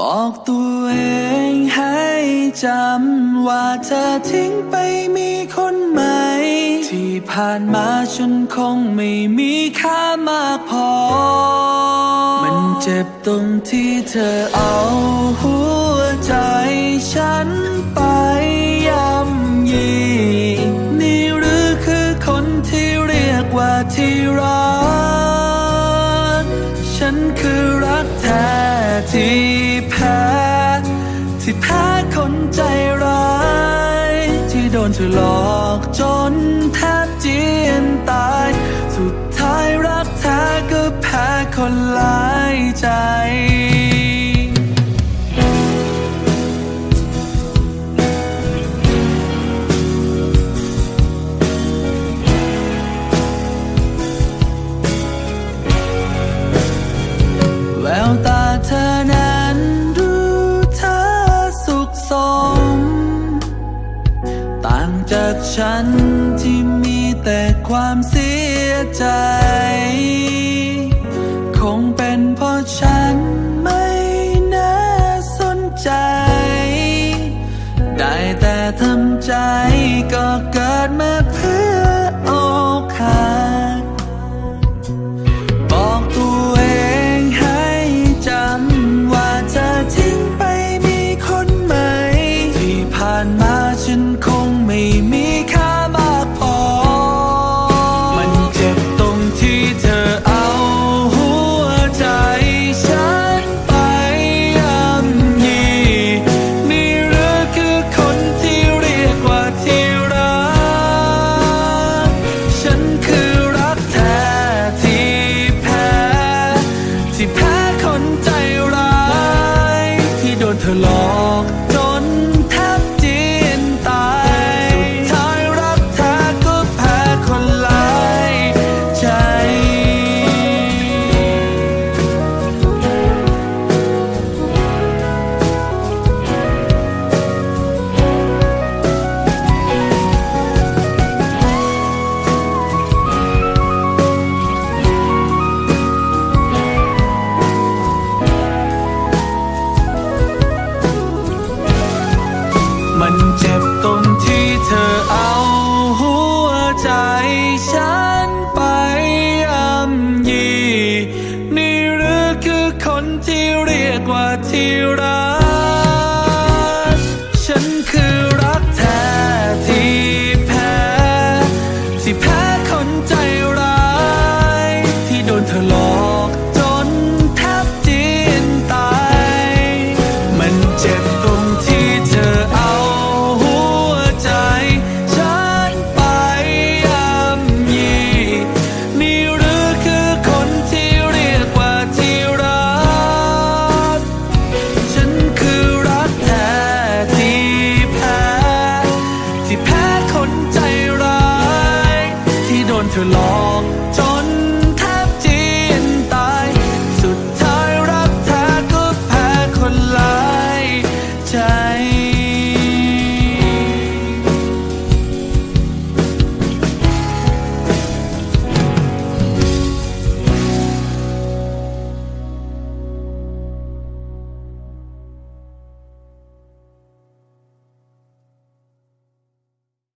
บอกตัวเองให้จำว่าเธอทิ้งไปมีคนใหม่ ที่ผ่านมาฉันคงไม่มีค่ามากพอ มันเจ็บตรงที่เธอเอาหัวใจฉันไป ฉันคือรักแท้ที่แพ้ที่แพ้คนใจร้าย ที่โดนเธอหลอกจนแทบเจียนตาย สุดท้ายรักแท้ก็แพ้คนหลายใจ ความเสียใจ คงเป็นเพราะฉันไม่น่าสนใจ ได้แต่ทำใจก็เกิ กว่าที่รัก